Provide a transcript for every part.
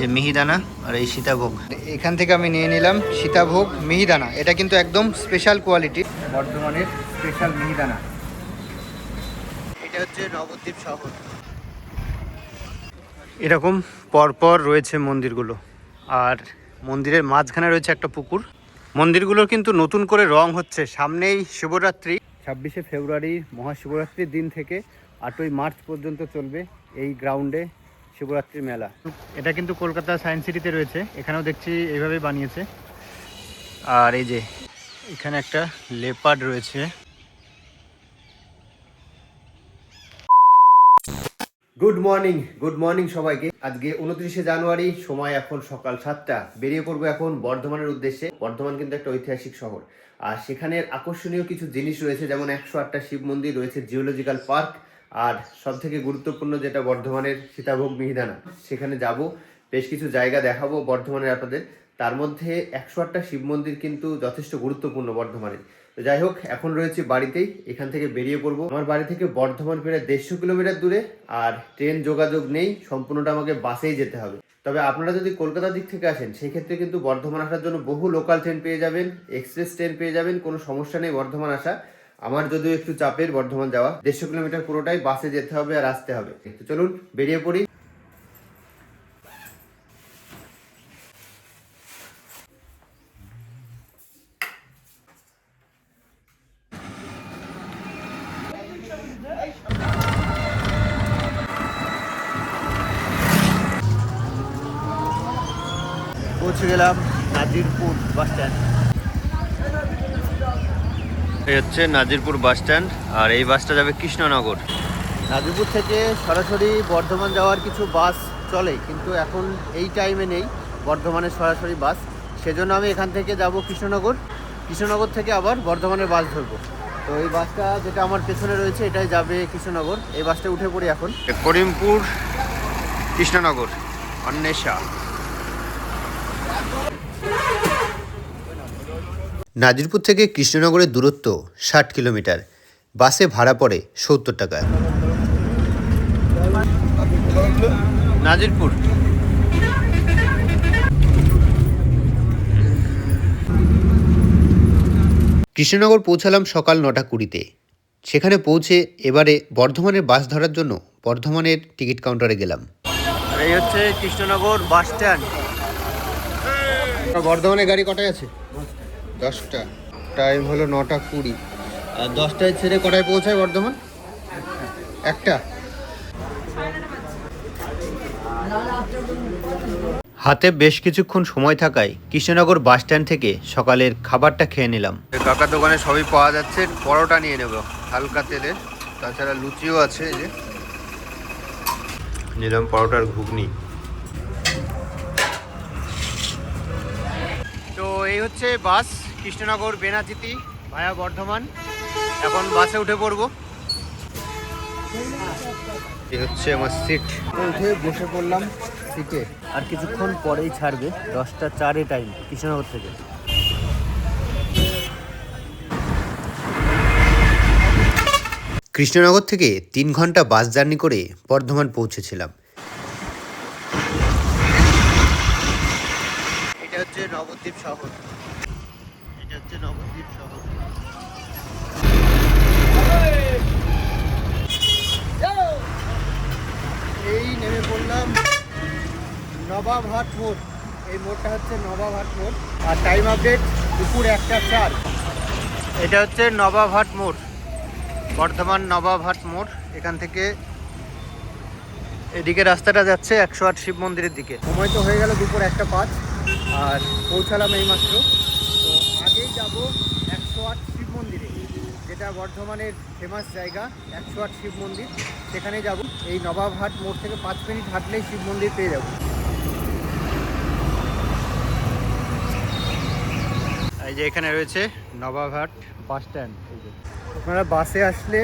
যে মিহিদানা আর এই সীতাভোগ। এখান থেকে আমি নিয়ে নিলাম সীতাভোগ মিহিদানা। এটা কিন্তু একদম স্পেশাল কোয়ালিটি বর্ধমানের স্পেশাল মিহিদানা। এটা হচ্ছে নবদ্বীপ শহর। এরকম পরপর রয়েছে মন্দিরগুলো। আর মন্দিরের মাঝখানে রয়েছে একটা পুকুর। মন্দিরগুলোর কিন্তু নতুন করে রং হচ্ছে। সামনেই শিবরাত্রি। ছাব্বিশে ফেব্রুয়ারি মহাশিবরাত্রির দিন থেকে আটই মার্চ পর্যন্ত চলবে এই গ্রাউন্ডে শিবরাত্রির মেলা। এটা কিন্তু কলকাতা সায়েন্স সিটিতে রয়েছে। এখানেও দেখছি এইভাবে বানিয়েছে। আর এই যে এখানে একটা লেপার্ড রয়েছে। গুড মর্নিং গুড মর্নিং সবাইকে। আজকে উনত্রিশে জানুয়ারি সময় এখন সকাল সাতটা। বেরিয়ে পড়ব এখন বর্ধমানের উদ্দেশ্যে। বর্ধমান কিন্তু একটা ঐতিহাসিক শহর। আর সেখানের আকর্ষণীয় কিছু জিনিস রয়েছে যেমন একশো আটটা শিব মন্দির রয়েছে জিওলজিক্যাল পার্ক আর সব থেকে গুরুত্বপূর্ণ যেটা বর্ধমানের সীতাভোগ মিহিদানা, সেখানে যাব। বেশ কিছু জায়গা দেখাবো বর্ধমানের আপনাদের। তার মধ্যে একশো আটটা শিব মন্দির কিন্তু যথেষ্ট গুরুত্বপূর্ণ বর্ধমানের। তো যাই হোক, এখন রয়েছে বাড়িতেই, এখান থেকে বেরিয়ে পড়ব। আমার বাড়ি থেকে বর্ধমান প্রায় দেড়শো কিলোমিটার দূরে, আর ট্রেন যোগাযোগ নেই, সম্পূর্ণটা আমাকে বাসেই যেতে হবে। তবে আপনারা যদি কলকাতার দিক থেকে আসেন সেই ক্ষেত্রে কিন্তু বর্ধমান আসার জন্য বহু লোকাল ট্রেন পেয়ে যাবেন এক্সপ্রেস ট্রেন পেয়ে যাবেন, কোনো সমস্যা নেই বর্ধমান আসা। আমার যদিও একটু চাপের বর্ধমান যাওয়া। দেড়শো কিলোমিটার পুরোটাই বাসে যেতে হবে আর আসতে হবে। তো চলুন, বেরিয়ে পড়ি। পৌঁছে গেলাম নাজিরপুর বাস স্ট্যান্ড এই হচ্ছে নাজিরপুর বাস স্ট্যান্ড আর এই বাসটা যাবে কৃষ্ণনগর। নাজিরপুর থেকে সরাসরি বর্ধমান যাওয়ার কিছু বাস চলে কিন্তু এখন এই টাইমে নেই বর্ধমানের সরাসরি বাস। সেজন্য আমি এখান থেকে যাব কৃষ্ণনগর। কৃষ্ণনগর থেকে আবার বর্ধমানের বাস ধরবো। তো এই বাসটা যেটা আমার পেছনে রয়েছে এটাই যাবে কৃষ্ণনগর। এই বাসটা উঠে পড়ি এখন। করিমপুর কৃষ্ণনগর অন্বেষা। নাজিরপুর থেকে কৃষ্ণনগরের দূরত্ব ষাট কিলোমিটার। বাসে ভাড়া পড়ে সত্তর টাকা। নাজিরপুর। কৃষ্ণনগর পৌঁছালাম সকাল নটা কুড়িতে। সেখানে পৌঁছে এবারে বর্ধমানের বাস ধরার জন্য বর্ধমানের টিকিট কাউন্টারে গেলাম। এই হচ্ছে কৃষ্ণনগর বাস স্ট্যান্ড। বর্ধমানে গাড়ি কটায় আছে? দশটা। টাইম হলো নটা কুড়ি। আর দশটায় ছেড়ে কটায় পৌঁছায় বর্ধমান? একটা। হাতে বেশ কিছুক্ষণ সময় থাকায় কৃষ্ণনগর বাস স্ট্যান্ড থেকে সকালের খাবারটা খেয়ে নিলাম। কাকার দোকানে সবই পাওয়া যাচ্ছে। পরোটা নিয়ে নেব হালকা তেলে। তাছাড়া লুচিও আছে যে। নিলাম পরোটার ঘুগনি। তো এই হচ্ছে বাস। কৃষ্ণনগর বেনাচিতি ভায়া বর্ধমান। এখন বাসে উঠে পড়ব। এই হচ্ছে আমার সিট উঠে বসে পড়লাম সিটে আর কিছুক্ষণ পরেই ছাড়বে দশটা চারে টাইম কৃষ্ণনগর থেকে। কৃষ্ণনগর থেকে তিন ঘণ্টা বাস জার্নি করে বর্ধমান পৌঁছেছিলাম। এটা হচ্ছে নবদ্বীপ শহর। হচ্ছে নবদ্বীপ শহর এই নেমে পড়লাম নবাবহাট মোড়। এই মোড়টা হচ্ছে নবাবহাট মোড়। আর টাইম আপডেট দুপুর একটা চার। এটা হচ্ছে নবাবহাট মোড়। বর্ধমান নবাবহাট মোড়। এখান থেকে এদিকে রাস্তাটা যাচ্ছে একশো আট শিব মন্দিরের দিকে। সময় তো হয়ে গেল দুপুর একটা পাঁচ। আর পৌঁছালাম এইমাত্র। আগেই যাব একশো আট শিব মন্দিরে যেটা বর্ধমানের ফেমাস জায়গা একশো আট শিব মন্দির। সেখানে যাব। এই নবাবহাট মোড় থেকে পাঁচ মিনিট হাঁটলেই শিব মন্দির পেয়ে যাব। এই যে এখানে রয়েছে নবাবহাট বাস স্ট্যান্ড। আপনারা বাসে আসলে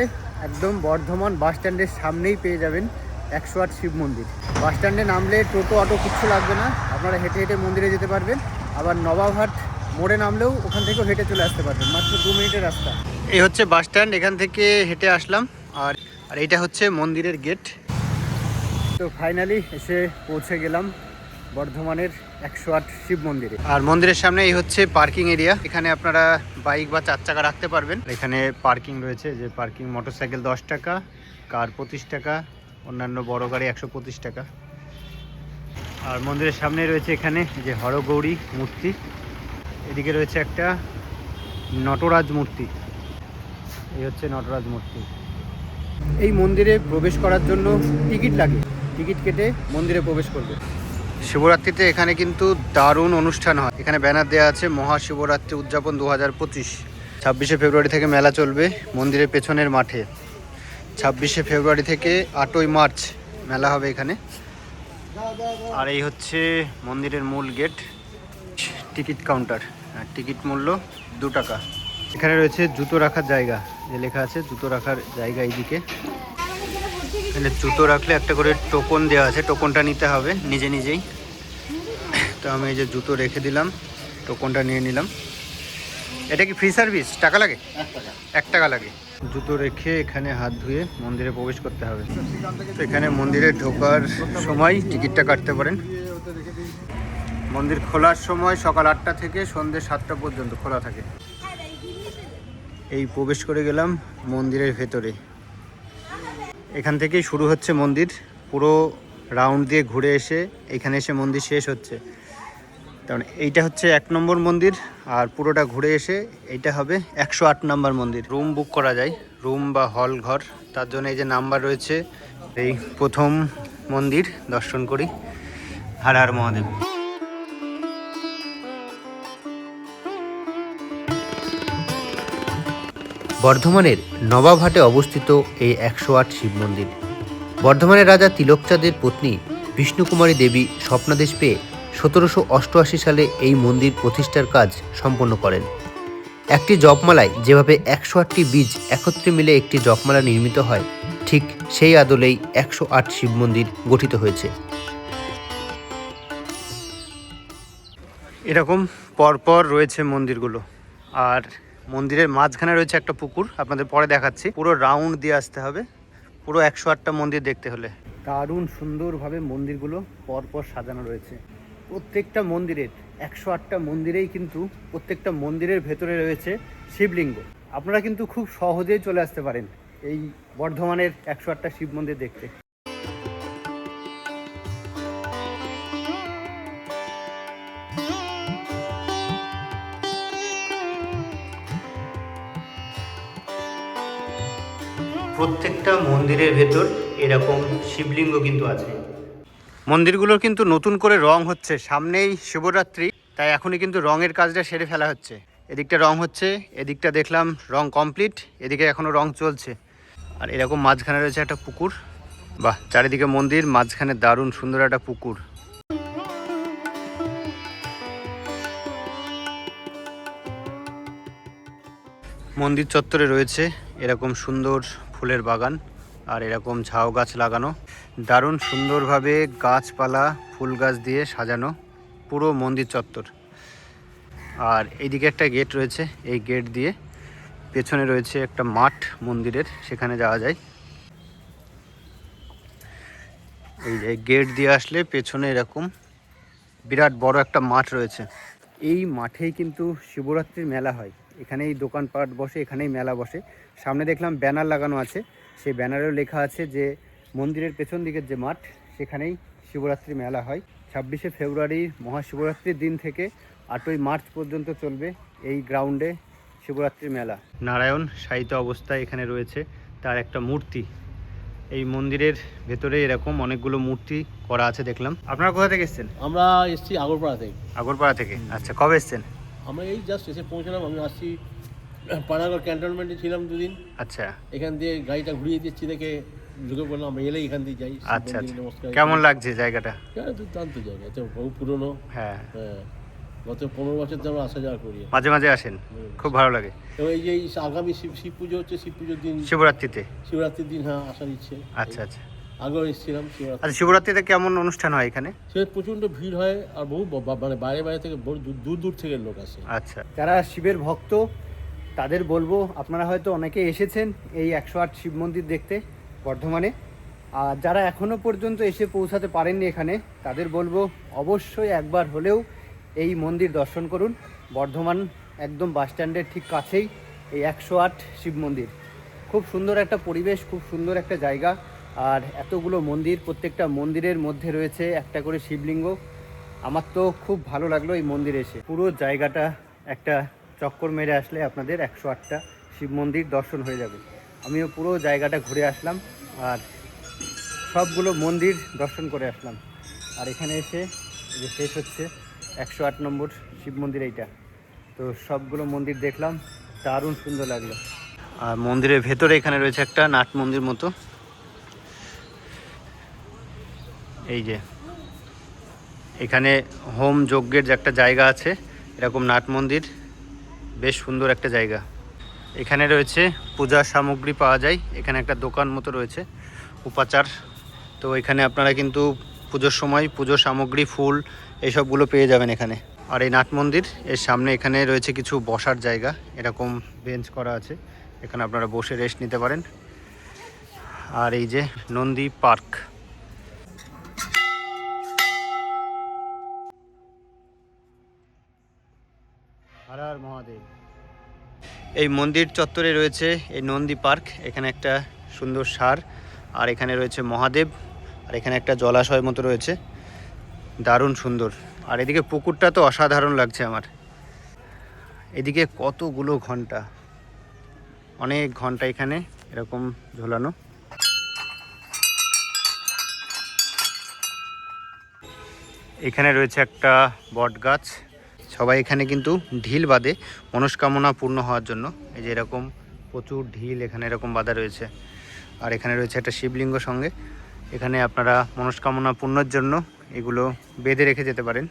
একদম বর্ধমান বাস স্ট্যান্ডের সামনেই পেয়ে যাবেন একশো আট শিব মন্দির। বাস স্ট্যান্ডে নামলে টোটো অটো কিচ্ছু লাগবে না। আপনারা হেঁটে হেঁটে মন্দিরে যেতে পারবেন। আবার নবাবহাট মোড়ে নামলেও ওখান থেকেও হেঁটে চলে আসতে পারবেন মাত্র দু মিনিটের রাস্তা। এই হচ্ছে বাস স্ট্যান্ড এখান থেকে হেঁটে আসলাম। আর আর এটা হচ্ছে মন্দিরের গেট। তো ফাইনালি এসে পৌঁছে গেলাম বর্ধমানের একশো আট শিব মন্দিরে। আর মন্দিরের সামনে এই হচ্ছে পার্কিং এরিয়া। এখানে আপনারা বাইক বা চার চাকা রাখতে পারবেন। এখানে পার্কিং রয়েছে যে পার্কিং মোটরসাইকেল দশ টাকা কার পঁচিশ টাকা অন্যান্য বড় গাড়ি একশো পঁচিশ টাকা। আর মন্দিরের সামনে রয়েছে এখানে যে হরগৌরী মূর্তি। এদিকে রয়েছে একটা নটরাজ মূর্তি। এই হচ্ছে নটরাজ মূর্তি। এই মন্দিরে প্রবেশ করার জন্য টিকিট লাগে। টিকিট কেটে মন্দিরে প্রবেশ করবে। শিবরাত্রিতে এখানে কিন্তু দারুণ অনুষ্ঠান হয়। এখানে ব্যানার দেওয়া আছে মহাশিবরাত্রি উদযাপন দু হাজার পঁচিশ। ছাব্বিশে ফেব্রুয়ারি থেকে মেলা চলবে মন্দিরের পেছনের মাঠে। ছাব্বিশে ফেব্রুয়ারি থেকে আটই মার্চ মেলা হবে এখানে। আর এই হচ্ছে মন্দিরের মূল গেট। Ticket counter. আর টিকিট মূল্য দু টাকা। এখানে রয়েছে জুতো রাখার জায়গা। যে লেখা আছে, জুতো রাখার জায়গা এইদিকে। এখানে জুতো রাখলে একটা করে টোকন দেওয়া আছে। টোকনটা নিতে হবে নিজে নিজেই। তো আমি এই যে জুতো রেখে দিলাম। টোকনটা নিয়ে নিলাম। এটা কি ফ্রি সার্ভিস টাকা লাগে? এক টাকা লাগে। জুতো রেখে এখানে হাত ধুয়ে মন্দিরে প্রবেশ করতে হবে। তো এখানে মন্দিরে ঢোকার সময় টিকিটটা কাটতে পারেন। মন্দির খোলার সময় সকাল আটটা থেকে সন্ধ্যে সাতটা পর্যন্ত খোলা থাকে। এই প্রবেশ করে গেলাম মন্দিরের ভেতরে। এখান থেকেই শুরু হচ্ছে মন্দির। পুরো রাউন্ড দিয়ে ঘুরে এসে এখানে এসে মন্দির শেষ হচ্ছে। কারণ এইটা হচ্ছে এক নম্বর মন্দির আর পুরোটা ঘুরে এসে এইটা হবে একশো আট নম্বর মন্দির। রুম বুক করা যায়, রুম বা হল, ঘর। তার জন্য এই যে নাম্বার রয়েছে, এই প্রথম মন্দির, দর্শন করি। হার হার মহাদেব। বর্ধমানের নবাবহাটে অবস্থিত এই একশো আট শিব মন্দির। বর্ধমানের রাজা তিলকচাঁদের পত্নী বিষ্ণুকুমারী দেবী স্বপ্নাদেশ পেয়ে সতেরোশো অষ্টআশি সালে এই মন্দির প্রতিষ্ঠার কাজ সম্পন্ন করেন। একটি জপমালায় যেভাবে একশো আটটি বীজ একত্রে মিলে একটি জপমালা নির্মিত হয়, ঠিক সেই আদলেই একশো আট শিব মন্দির গঠিত হয়েছে। এরকম পরপর রয়েছে মন্দিরগুলো। আর মন্দিরের মাঝখানে রয়েছে একটা পুকুর, আপনাদের পরে দেখাচ্ছি। পুরো রাউন্ড দিয়ে আসতে হবে। পুরো একশো আটটা মন্দির দেখতে হলে। দারুণ সুন্দরভাবে মন্দিরগুলো পরপর সাজানো রয়েছে। প্রত্যেকটা মন্দিরের, একশো আটটা মন্দিরেই কিন্তু প্রত্যেকটা মন্দিরের ভেতরে রয়েছে শিবলিঙ্গ। আপনারা কিন্তু খুব সহজেই চলে আসতে পারেন এই বর্ধমানের একশো আটটা শিব মন্দির দেখতে। প্রত্যেকটা মন্দিরের ভেতর এরকম শিবলিঙ্গ কিন্তু আছে। মন্দিরগুলোর কিন্তু নতুন করে রং হচ্ছে। সামনেই শিবরাত্রি তাই এখনই কিন্তু রঙের কাজটা সেরে ফেলা হচ্ছে। এদিকটা রং হচ্ছে, এদিকটা দেখলাম রং কমপ্লিট, এদিকে এখনও রং চলছে। আর এরকম মাঝখানে রয়েছে একটা পুকুর। বাহ, চারিদিকে মন্দির, মাঝখানে দারুণ সুন্দর একটা পুকুর। মন্দির চত্বরে রয়েছে এরকম সুন্দর ফুলের বাগান আর এরকম ঝাউ গাছ লাগানো। দারুণ সুন্দরভাবে গাছপালা, ফুল গাছ দিয়ে সাজানো, পুরো মন্দির চত্বর। আর এইদিকে একটা গেট রয়েছে, এই গেট দিয়ে পেছনে রয়েছে একটা মাঠ মন্দিরের, সেখানে যাওয়া যায়। এই যে গেট দিয়ে আসলে পেছনে এরকম বিরাট বড় একটা মাঠ রয়েছে। এই মাঠেই কিন্তু শিবরাত্রির মেলা হয়। এখানেই দোকানপাট বসে, এখানেই মেলা বসে। সামনে দেখলাম ব্যানার লাগানো আছে। সেই ব্যানারেও লেখা আছে যে, মন্দিরের পেছন দিকের যে মাঠ, সেখানেই শিবরাত্রি মেলা হয়। ছাব্বিশে ফেব্রুয়ারি মহাশিবরাত্রির দিন থেকে আটই মার্চ পর্যন্ত চলবে এই গ্রাউন্ডে শিবরাত্রির মেলা। নারায়ণ সাহিত্য অবস্থায় এখানে রয়েছে। তার একটা মূর্তি। এই মন্দিরের ভেতরে এরকম অনেকগুলো মূর্তি করা আছে দেখলাম। আপনারা কোথা থেকে এসেছেন? আমরা এসেছি আগরপাড়া থেকে। আগরপাড়া থেকে? আচ্ছা কবে এসেছেন? আমরা এই জাস্ট এসে পৌঁছলাম আমি আসছি পানাগড় ক্যান্টনমেন্টে ছিলাম দুদিন। আচ্ছা। এখান দিয়ে গাড়িটা ঘুরিয়ে দিচ্ছি দেখে ঢুকে পড়লাম আমরা এলেই এখান দিয়ে যাই। আচ্ছা আচ্ছা। কেমন লাগছে জায়গাটা? দুর্দান্ত জায়গা বহু পুরনো। হ্যাঁ। হ্যাঁ। গত পনেরো বছর ধরে আমরা আসা যাওয়া করি। মাঝে মাঝে আসেন? খুব ভালো লাগে। এবং এই যে এই আগামী শিব শিব পুজো হচ্ছে শিব পুজোর দিন। শিবরাত্রিতে? শিবরাত্রির দিন হ্যাঁ আসার ইচ্ছে। আচ্ছা আচ্ছা। আগেও এসেছিলাম শিবরাত্রি। আচ্ছা শিবরাত্রিতে কেমন অনুষ্ঠান হয় এখানে? সে প্রচণ্ড ভিড় হয় আর বহু ব- মানে বাইরে বাইরে থেকে বহু দূর- দূর দূর থেকে লোক আসে। আচ্ছা। যারা শিবের ভক্ত তাদের বলব আপনারা হয়তো অনেকে এসেছেন এই একশো আট শিব মন্দির দেখতে বর্ধমানে। আর যারা এখনও পর্যন্ত এসে পৌঁছাতে পারেননি এখানে তাদের বলব অবশ্যই একবার হলেও এই মন্দির দর্শন করুন। বর্ধমান একদম বাস স্ট্যান্ডের ঠিক কাছেই এই একশো আট শিব মন্দির। খুব সুন্দর একটা পরিবেশ, খুব সুন্দর একটা জায়গা। আর এতগুলো মন্দির, প্রত্যেকটা মন্দিরের মধ্যে রয়েছে একটা করে শিবলিঙ্গ। আমার তো খুব ভালো লাগল এই মন্দিরে এসে। পুরো জায়গাটা একটা চক্কর মেরে আসলে আপনাদের একশো আটটা শিব মন্দির দর্শন হয়ে যাবে। আমিও পুরো জায়গাটা ঘুরে আসলাম আর সবগুলো মন্দির দর্শন করে আসলাম। আর এখানে এসে যে শেষ হচ্ছে একশো আট নম্বর শিব মন্দির এইটা। তো সবগুলো মন্দির দেখলাম, দারুণ সুন্দর লাগল। আর মন্দিরের ভেতরে এখানে রয়েছে একটা নাট মন্দির মতো। এই যে, এখানে হোম যজ্ঞের যে একটা জায়গা আছে, এরকম নাট মন্দির, বেশ সুন্দর একটা জায়গা। এখানে রয়েছে পূজার সামগ্রী পাওয়া যায়, এখানে একটা দোকান মতো রয়েছে, উপাচার। তো এখানে আপনারা কিন্তু পুজোর সময় পুজোর সামগ্রী, ফুল এইসবগুলো পেয়ে যাবেন এখানে। আর এই নাট মন্দির, এর সামনে এখানে রয়েছে কিছু বসার জায়গা। এরকম বেঞ্চ করা আছে। এখানে আপনারা বসে রেস্ট নিতে পারেন। আর এই যে নন্দী পার্ক। মহাদেব। এই মন্দির চত্বরে রয়েছে এই নন্দী পার্ক। এখানে একটা সুন্দর সার। আর এখানে রয়েছে মহাদেব। আর এখানে একটা জলাশয় মতো রয়েছে। দারুণ সুন্দর। আর এদিকে পুকুরটা তো অসাধারণ লাগছে আমার। এদিকে কতগুলো ঘণ্টা? অনেক ঘণ্টা এখানে এরকম ঝোলানো। এখানে রয়েছে একটা বট গাছ। সবাই এখানে কিন্তু ঢিল বাঁধে মনস্কামনা পূর্ণ হওয়ার জন্য। এই যে এরকম প্রচুর ঢিল এখানে এরকম বাঁধা রয়েছে। আর এখানে রয়েছে একটা শিবলিঙ্গ সঙ্গে। এখানে আপনারা মনস্কামনা পূর্ণর জন্য এগুলো বেঁধে রেখে যেতে পারেন।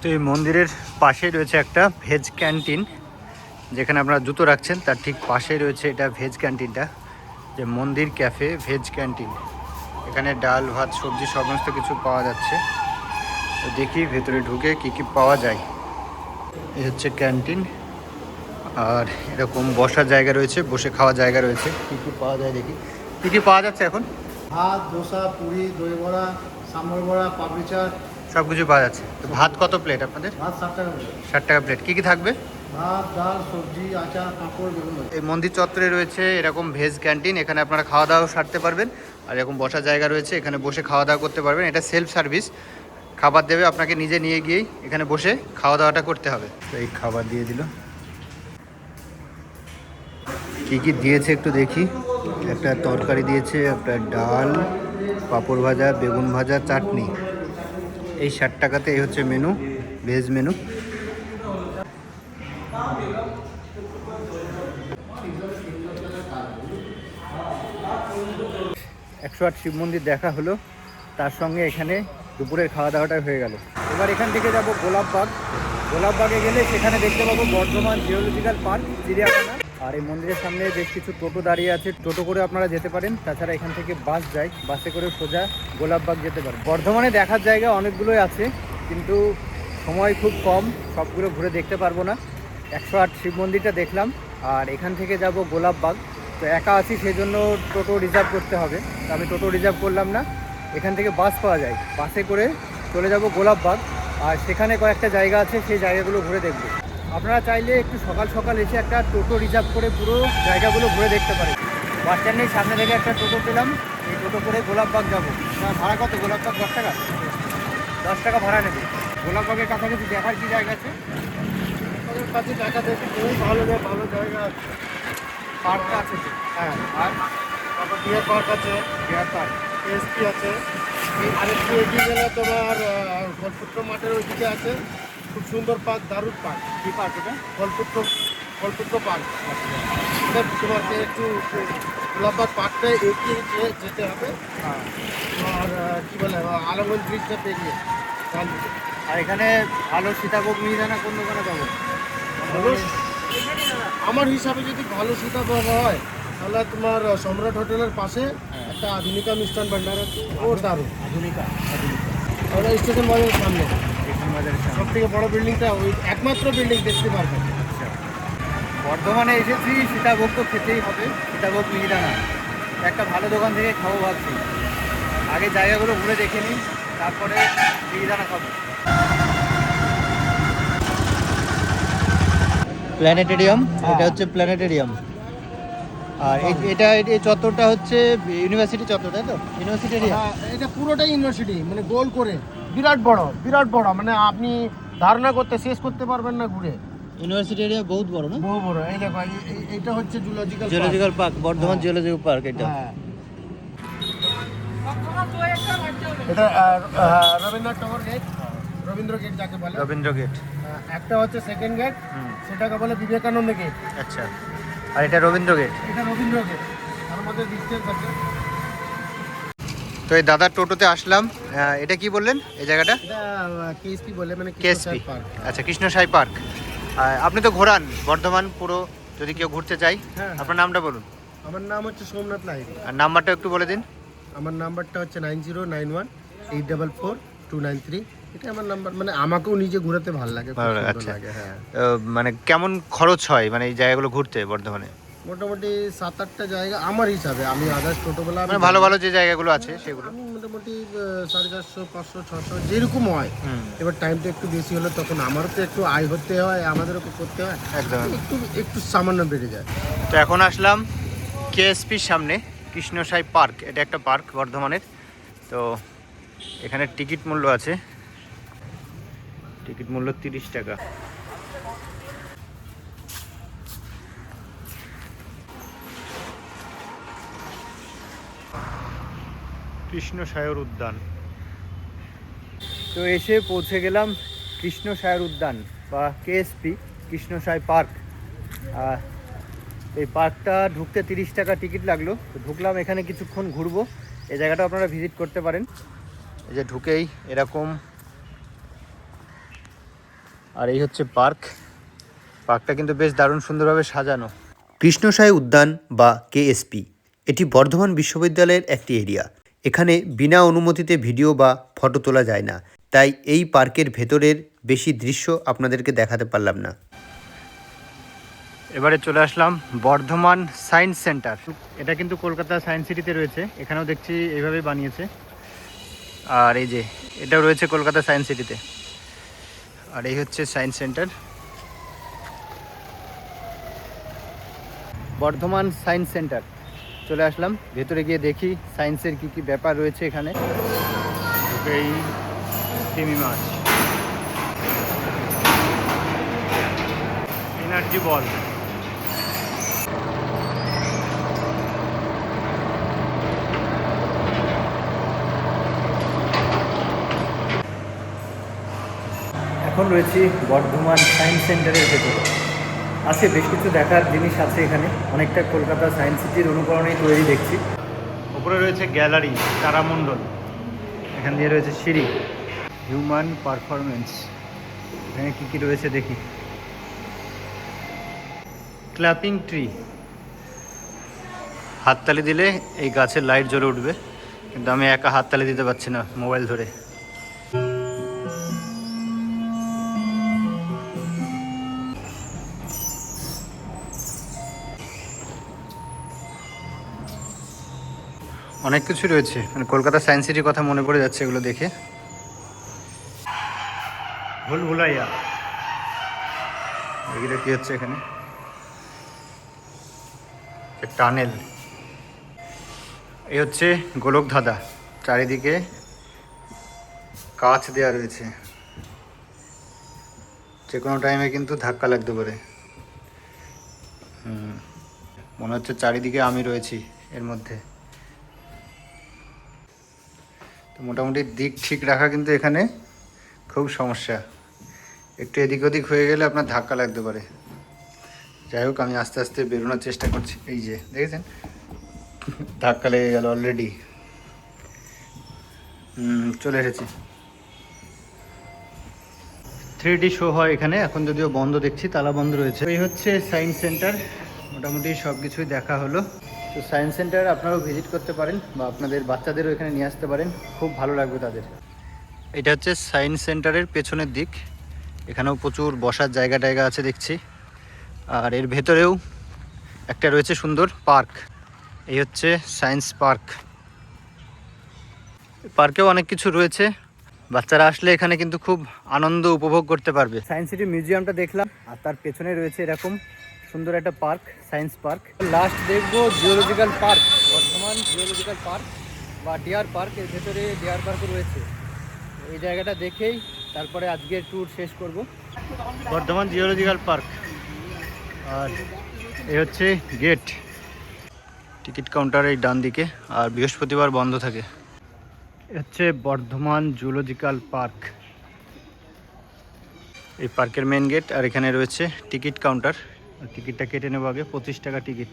তো এই মন্দিরের পাশেই রয়েছে একটা ভেজ ক্যান্টিন, যেখানে আপনারা জুতো রাখছেন, তার ঠিক পাশেই রয়েছে এটা ভেজ ক্যান্টিনটা, যে মন্দির ক্যাফে ভেজ ক্যান্টিন। এখানে ডাল, ভাত, সবজি সমস্ত কিছু পাওয়া যাচ্ছে। তো দেখি ভেতরে ঢুকে কি কি পাওয়া যায়। এই হচ্ছে ক্যান্টিন। আর এরকম বসার জায়গা রয়েছে বসে খাওয়ার জায়গা রয়েছে। কি কি পাওয়া যায় দেখি। কি কি পাওয়া যাচ্ছে এখন? ভাত ধোসা পুরি দই বড়া সাম্বার বড়া পাপড়ি চাট। সব কিছু পাওয়া যাচ্ছে। তো ভাত কত প্লেট আপনাদের? ভাত ষাট টাকা ষাট টাকা প্লেট কী কী থাকবে? ভাত ডাল সবজি আচার পাঁপড় এই মন্দির চত্বরে রয়েছে এরকম ভেজ ক্যান্টিন এখানে আপনারা খাওয়া দাওয়া সারতে পারবেন। আর এরকম বসার জায়গা রয়েছে এখানে বসে খাওয়া দাওয়া করতে পারবেন। এটা সেলফ সার্ভিস খাবার দেবে আপনাকে নিজে নিয়ে গিয়েই এখানে বসে খাওয়া দাওয়াটা করতে হবে। তো এই খাবার দিয়ে দিল। কি দিয়েছে একটু দেখি। একটা তরকারি দিয়েছে, একটা ডাল, পাঁপড় ভাজা, বেগুন ভাজা, চাটনি। এই ষাট টাকাতে এই হচ্ছে মেনু ভেজ মেনু একশো আট শিব মন্দির দেখা হলো, তার সঙ্গে এখানে দুপুরের খাওয়া দাওয়াটা হয়ে গেল। এবার এখান থেকে যাব গোলাপবাগ। গোলাপবাগে গেলে সেখানে দেখতে পাবো বর্ধমান জিওলজিক্যাল পার্ক চিড়িয়াখানা। আর এই মন্দিরের সামনে বেশ কিছু টোটো দাঁড়িয়ে আছে। টোটো করে আপনারা যেতে পারেন। তাছাড়া এখান থেকে বাস যায়। বাসে করে সোজা গোলাপবাগ যেতে পারেন। বর্ধমানে দেখার জায়গা অনেকগুলোই আছে, কিন্তু সময় খুব কম। সবগুলো ঘুরে দেখতে পারব না। একশো আট শিব মন্দিরটা দেখলাম, আর এখান থেকে যাব গোলাপবাগ তো একা আছি সেই জন্য টোটো রিজার্ভ করতে হবে। তো আমি টোটো রিজার্ভ করলাম না। এখান থেকে বাস পাওয়া যায়। বাসে করে চলে যাব গোলাপবাগ আর সেখানে কয়েকটা জায়গা আছে, সেই জায়গাগুলো ঘুরে দেখব। আপনারা চাইলে একটু সকাল সকাল এসে একটা টোটো রিজার্ভ করে পুরো জায়গাগুলো ঘুরে দেখতে পারেন। বাস স্ট্যান্ডের সামনে থেকে একটা টোটো পেলাম এই টোটো করে গোলাপবাগ যাব। ভাড়া কত? গোলাপবাগ দশ টাকা? দশ টাকা ভাড়া নেবে। গোলাপবাগের কাছাকাছি দেখার কি জায়গা আছে? কাছে জায়গা দেখি খুবই ভালো জায়গা ভালো জায়গা আছে। পার্কটা আছে হ্যাঁ আর তারপর ডিয়ার পার্ক আছে। Deer park. এসপি আছে। আর একটু এগিয়ে গেলে তোমার ফলপুত্র মাঠের ওইদিকে আছে। খুব সুন্দর পার্ক দারুণ পার্ক। কি পার্ক এটা? ফলপুত্র ফলপুত্র পার্ক। তোমাকে একটু গোলাপবাগ পার্কটা এগিয়ে যেতে হবে। হ্যাঁ। আর আহ, কি বলে আলমগঞ্জ ব্রিজটা পেরিয়ে। আর এখানে ভালো সীতাভোগ মিহিদানা কোন দোকানে পাবো ভালো আমার হিসাবে যদি ভালো সীতাভোগ হয় তাহলে তোমার সম্রাট হোটেলের পাশে একটা আধুনিকা মিষ্টান ভান্ডার আছে। ও দারুণ। আধুনিকা আধুনিকা ওটা স্টেশন বাজারের সামনে। বাজারের সামনে। সব থেকে বড় বিল্ডিংটা ওই একমাত্র বিল্ডিং দেখতে পারবেন বর্ধমানে এসেছি সীতাভোগ তো খেতেই হবে সীতাভোগ মিহিদানা। একটা ভালো দোকান থেকে খাব ভাবছি। আগে জায়গাগুলো ঘুরে দেখে নিই তারপরে মিহিদানা খাব। প্ল্যানেটেরিয়াম এটা হচ্ছে প্ল্যানেটেরিয়াম আর এই- এটা এই চত্বরটা হচ্ছে ইউনিভার্সিটি চত্বর তাই তো? ইউনিভার্সিটি হ্যাঁ, এটা পুরোটাই ইউনিভার্সিটি মানে গোল করে। বিরাট বড় বিরাট বড়। মানে আপনি ধারণা করতে শেষ করতে পারবেন না ঘুরে। ইউনিভার্সিটি এরিয়া বহুত বড় না? বহু বড়। এই দেখো এইটা হচ্ছে zoological geological park Bardhaman. Geological park এটা। হ্যাঁ। এটা রবীন্দ্রনাথ টগর গেট রবীন্দ্র গেট যাকে বলে। রবীন্দ্র গেট একটা হচ্ছে সেকেন্ড গেট হুম। সেটাকে বলে বিবেকানন্দ গেট আচ্ছা। আর এটা রবীন্দ্র গেট এটা রবীন্দ্র গেট তার মধ্যে ডিস্টেন্স আছে। তো এই দাদার টোটোতে আসলাম। এটা কি বললেন এই জায়গাটা? কেএসপি বলে মানে কেএসপি পার্ক। আচ্ছা কৃষ্ণসাই পার্ক। আপনি তো ঘোরান বর্ধমান পুরো যদি কেউ ঘুরতে চাই হ্যাঁ। আপনার নামটা বলুন। আমার নাম হচ্ছে সোমনাথ লাহিড়ী আর নাম্বারটা একটু বলে দিন। আমার নাম্বারটা হচ্ছে nine zero nine one eight double four two nine three. এটা আমার নাম্বার মানে আমাকেও নিজে ঘোরাতে ভালো লাগে ভালো আচ্ছা। লাগে হ্যাঁ। মানে কেমন খরচ হয় মানে এই জায়গাগুলো ঘুরতে বর্ধমানে? মোটামুটি সাত আটটা জায়গা আমার হিসাবে। আমি আদার্স ছোটোবেলা মানে ভালো ভালো যে জায়গাগুলো আছে সেগুলো। আমি মোটামুটি সাড়ে চারশো পাঁচশো ছশো যেরকম হয়। এবার টাইমটা একটু বেশি হলে তখন আমারও তো একটু আয় হতে হয় আমাদেরও করতে হয়। একদম। একটু একটু সামান্য বেড়ে যায়। তো এখন আসলাম কেএসপির সামনে কৃষ্ণসাই পার্ক। এটা একটা পার্ক বর্ধমানের। তো এখানে টিকিট মূল্য আছে। টিকিট মূল্য তিরিশ টাকা। কৃষ্ণসায়র উদ্যান। তো এসে পৌঁছে গেলাম কৃষ্ণসায়র উদ্যান বা কেএসপি কৃষ্ণসায় পার্ক। আহ, এই পার্কটা ঢুকতে তিরিশ টাকা টিকিট লাগল। তো ঢুকলাম এখানে কিছুক্ষণ ঘুরবো। এই জায়গাটা আপনারা ভিজিট করতে পারেন। এই যে ঢুকেই এরকম। আর এই হচ্ছে পার্ক। পার্কটা কিন্তু বেশ দারুণ সুন্দরভাবে সাজানো। কৃষ্ণসায় উদ্যান বা কেএসপি এটি বর্ধমান বিশ্ববিদ্যালয়ের একটি এরিয়া। এখানে বিনা অনুমতিতে ভিডিও বা ফটো তোলা যায় না। তাই এই পার্কের ভেতরের বেশি দৃশ্য আপনাদেরকে দেখাতে পারলাম না। এবারে চলে আসলাম বর্ধমান সায়েন্স সেন্টার। এটা কিন্তু কলকাতা সায়েন্স সিটিতে রয়েছে। এখানেও দেখছি এইভাবেই বানিয়েছে। আর এই যে, এটাও রয়েছে কলকাতা সায়েন্স সিটিতে। আর এই হচ্ছে science centre. Bardhaman science centre. চলে আসলাম। ভেতরে গিয়ে দেখি সায়েন্সের কি কি ব্যাপার রয়েছে এখানে। এই তিমি মাছ। এনার্জি বল এখন রয়েছি বর্ধমান সায়েন্স সেন্টারের ভেতরে। আছে, বেশ কিছু দেখার জিনিস আছে এখানে। অনেকটা কলকাতা সায়েন্স সিটির অনুকরণেই তৈরি দেখছি। ওপরে রয়েছে গ্যালারি, তারামণ্ডল। এখান দিয়ে রয়েছে সিঁড়ি। হিউম্যান পারফরমেন্স এখানে কী কী রয়েছে দেখি। Clapping tree. হাততালি দিলে এই গাছের লাইট জ্বলে উঠবে। কিন্তু আমি একা হাততালি দিতে পারছি না মোবাইল ধরে। অনেক কিছু রয়েছে। মানে কলকাতা সায়েন্স সিটির কথা মনে পড়ে যাচ্ছে এগুলো দেখে। ভুল ভুলাইয়া। এগুলো কি হচ্ছে এখানে। টানেল। এই হচ্ছে গোলক ধাঁধা চারিদিকে কাঁচ দেওয়া রয়েছে। যে কোনো টাইমে কিন্তু ধাক্কা লাগতে পারে। মনে হচ্ছে চারিদিকে আমি রয়েছি এর মধ্যে। তো মোটামুটি দিক ঠিক রাখা কিন্তু এখানে খুব সমস্যা। একটু এদিক ওদিক হয়ে গেলে আপনার ধাক্কা লাগতে পারে। যাই হোক, আমি আস্তে আস্তে বেরোনোর চেষ্টা করছি। এই যে, দেখেছেন? ধাক্কা লেগে গেল অলরেডি চলে এসেছি। থ্রি ডি শো হয় এখানে। এখন যদিও বন্ধ দেখছি, তালা বন্ধ রয়েছে। এই হচ্ছে সায়েন্স সেন্টার মোটামুটি সব কিছুই দেখা হলো। তো সায়েন্স সেন্টার আপনারাও ভিজিট করতে পারেন বা আপনাদের বাচ্চাদেরও এখানে নিয়ে আসতে পারেন। খুব ভালো লাগবে তাদের। এটা হচ্ছে সায়েন্স সেন্টারের পেছনের দিক। এখানেও প্রচুর বসার জায়গা টায়গা আছে দেখছি। আর এর ভেতরেও একটা রয়েছে সুন্দর পার্ক। এই হচ্ছে সায়েন্স পার্ক পার্কেও অনেক কিছু রয়েছে। বাচ্চারা আসলে এখানে কিন্তু খুব আনন্দ উপভোগ করতে পারবে। সায়েন্স সিটি মিউজিয়ামটা দেখলাম আর তার পেছনে রয়েছে এরকম সুন্দর একটা পার্ক, সায়েন্স পার্ক। লাস্ট দেখব geological park, Bardhaman geological park বা ডিয়ার পার্ক, এর ভেতরে ডিয়ার পার্কও রয়েছে। এই জায়গাটা দেখেই তারপরে আজকের ট্যুর শেষ করব। বর্ধমান জিওলজিক্যাল পার্ক, আর এ হচ্ছে গেট টিকিট কাউন্টার এই ডান দিকে, আর বৃহস্পতিবার বন্ধ থাকে। এ হচ্ছে বর্ধমান জুলজিক্যাল পার্ক। এই পার্কের মেন গেট আর এখানে রয়েছে টিকিট কাউন্টার টিকিটটা কেটে নেব আগে পঁচিশ টাকা টিকিট।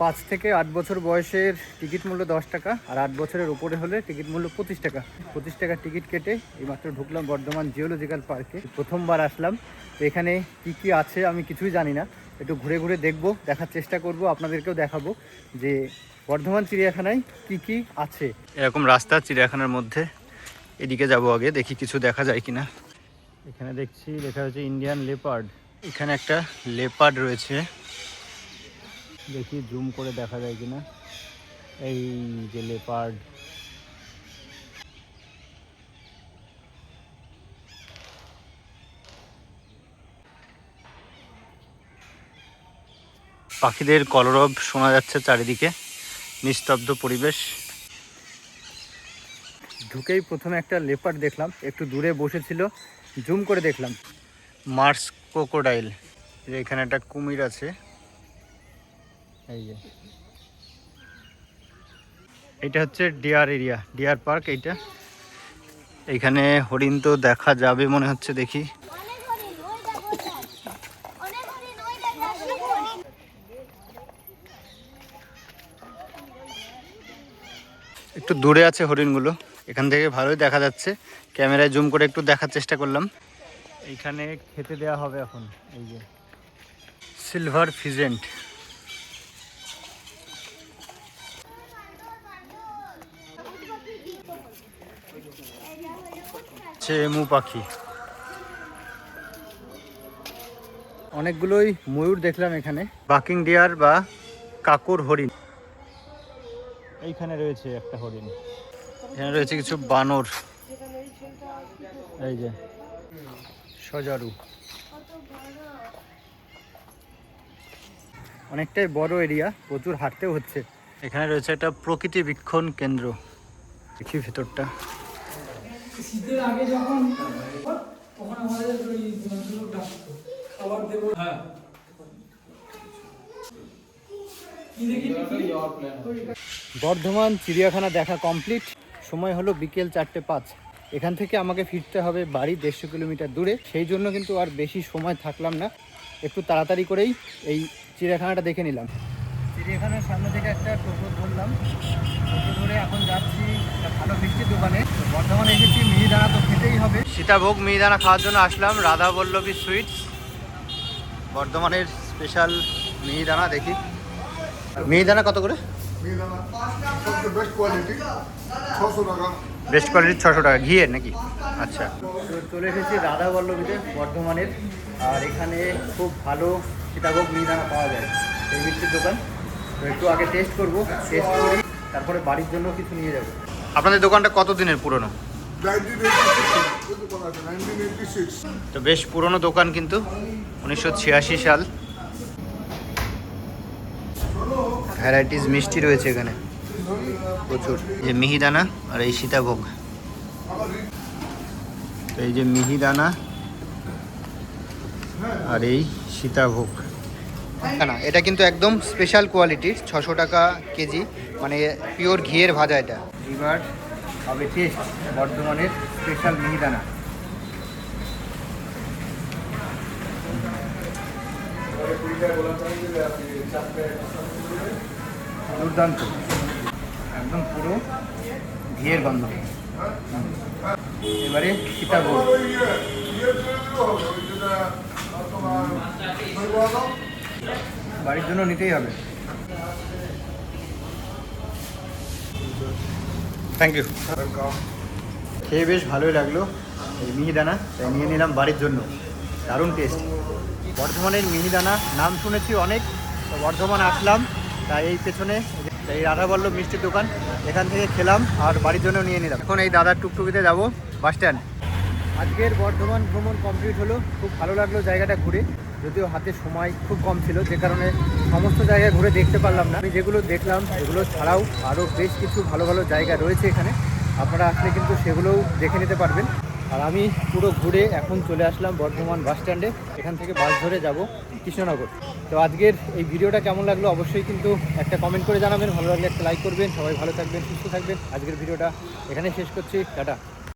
পাঁচ থেকে আট বছর বয়সের টিকিট মূল্য দশ টাকা আর আট বছরের উপরে হলে টিকিট মূল্য পঁচিশ টাকা। পঁচিশ টাকা টিকিট কেটে এইমাত্র ঢুকলাম বর্ধমান জিওলজিক্যাল পার্কে। প্রথমবার আসলাম। তো এখানে কি কি আছে আমি কিছুই জানি না। একটু ঘুরে ঘুরে দেখব দেখার চেষ্টা করব আপনাদেরকেও দেখাবো যে বর্ধমান চিড়িয়াখানায় কি কি আছে। এরকম রাস্তা চিড়িয়াখানার মধ্যে। এদিকে যাব আগে দেখি কিছু দেখা যায় কিনা। এখানে দেখছি লেখা হচ্ছে ইন্ডিয়ান লেপার্ড এখানে একটা লেপার্ড রয়েছে। দেখি জুম করে দেখা যায় কিনা। এই যে লেপার্ড পাখিদের কলরব শোনা যাচ্ছে চারিদিকে নিস্তব্ধ পরিবেশ। ঢুকেই প্রথমে একটা লেপার্ড দেখলাম, একটু দূরে বসেছিল জুম করে দেখলাম। মার্স ক্রোকোডাইল এখানে একটা কুমির আছে। এই যে। এটা হচ্ছে ডিয়ার এরিয়া ডিয়ার পার্ক এইটা। এইখানে হরিণ তো দেখা যাবে মনে হচ্ছে, দেখি। একটু দূরে আছে হরিণগুলো। এখান থেকে ভালোই দেখা যাচ্ছে। ক্যামেরায় জুম করে একটু দেখার চেষ্টা করলাম। এইখানে খেতে দেওয়া হবে এখন, এই যে। সিলভার ফিজেন্ট চেমু পাখি। অনেকগুলোই ময়ূর দেখলাম এখানে। বাকিং ডিয়ার বা কাকুর হরিণ। এইখানে রয়েছে একটা হরিণ। এখানে রয়েছে কিছু বানর। এই যে, সজারু। অনেকটাই বড় এরিয়া, প্রচুর হাঁটতেও হচ্ছে। এখানে রয়েছে একটা প্রকৃতি বীক্ষণ কেন্দ্র। দেখি ভেতরটা। বর্ধমান চিড়িয়াখানা দেখা কমপ্লিট সময় হলো বিকেল চারটে পাঁচ। এখান থেকে আমাকে ফিরতে হবে বাড়ি দেড়শো কিলোমিটার দূরে। সেই জন্য কিন্তু আর বেশি সময় থাকলাম না। একটু তাড়াতাড়ি করেই এই চিড়িয়াখানাটা দেখে নিলাম। চিড়িয়াখানার সামনে থেকে একটা টোটো ধরলাম। টোটো ধরে এখন যাচ্ছি একটা ভালো মিষ্টির দোকানে। বর্ধমানে এসেছি মিহিদানা তো খেতেই হবে। সীতাভোগ মিহিদানা খাওয়ার জন্য আসলাম রাধা বল্লভী সুইটস। বর্ধমানের স্পেশাল মিহিদানা দেখি। মিহিদানা কত করে? মিহিদানা বেস্ট কোয়ালিটি বেস্ট কোয়ালিটির ছশো টাকা। ঘিয়ের নাকি? আচ্ছা। তো চলে এসেছি রাধা বল্লভীতে বর্ধমানের। আর এখানে খুব ভালো সীতাভোগ মিহিদানা পাওয়া যায়। এই মিষ্টির দোকান। তো একটু আগে টেস্ট করব টেস্ট করি তারপরে বাড়ির জন্য কিছু নিয়ে যাব। আপনাদের দোকানটা কত দিনের পুরনো? তো বেশ পুরনো দোকান কিন্তু উনিশশো ছিয়াশি সাল। ভ্যারাইটিস মিষ্টি রয়েছে এখানে। প্রচুর। যে মিহিদানা আর এই সীতাভোগ। তো এই যে মিহিদানা আর এই সীতাভোগ। না এটা কিন্তু একদম স্পেশাল কোয়ালিটির ছশো টাকা কেজি মানে পিওর ঘিয়ের ভাজা এটা। এবার হবে টেস্ট বর্ধমানের স্পেশাল মিহিদানা দুর্দান্ত। একদম পুরো ঘিয়ের গন্ধ। এবারে সীতাভোগ বাড়ির জন্য নিতেই হবে। থ্যাংক ইউ খেয়ে বেশ ভালোই লাগল এই মিহিদানা তাই নিয়ে নিলাম বাড়ির জন্য। দারুণ টেস্ট বর্ধমানের মিহিদানা নাম শুনেছি অনেক তো বর্ধমান আসলাম তাই এই পেছনে এই রাধা রাধাবল্লভ মিষ্টির দোকান। এখান থেকে খেলাম আর বাড়ির জন্য নিয়ে নিলাম। এখন এই দাদার টুকটুকিতে যাব, বাস স্ট্যান্ড। আজকের বর্ধমান ভ্রমণ কমপ্লিট হলো। খুব ভালো লাগল জায়গাটা ঘুরে। যদিও হাতে সময় খুব কম ছিল, যে কারণে সমস্ত জায়গায় ঘুরে দেখতে পারলাম না। আমি যেগুলো দেখলাম সেগুলো ছাড়াও আরও বেশ কিছু ভালো ভালো জায়গা রয়েছে এখানে। আপনারা আসলে কিন্তু সেগুলোও দেখে নিতে পারবেন। আর আমি পুরো ঘুরে এখন চলে আসলাম বর্ধমান বাস স্ট্যান্ডে। এখান থেকে বাস ধরে যাব কৃষ্ণনগর। তো আজকের এই ভিডিওটা কেমন লাগল অবশ্যই কিন্তু একটা কমেন্ট করে জানাবেন। ভালো লাগলে একটা লাইক করবেন। সবাই ভালো থাকবেন, সুস্থ থাকবেন। আজকের ভিডিওটা এখানে শেষ করছি। টাটা।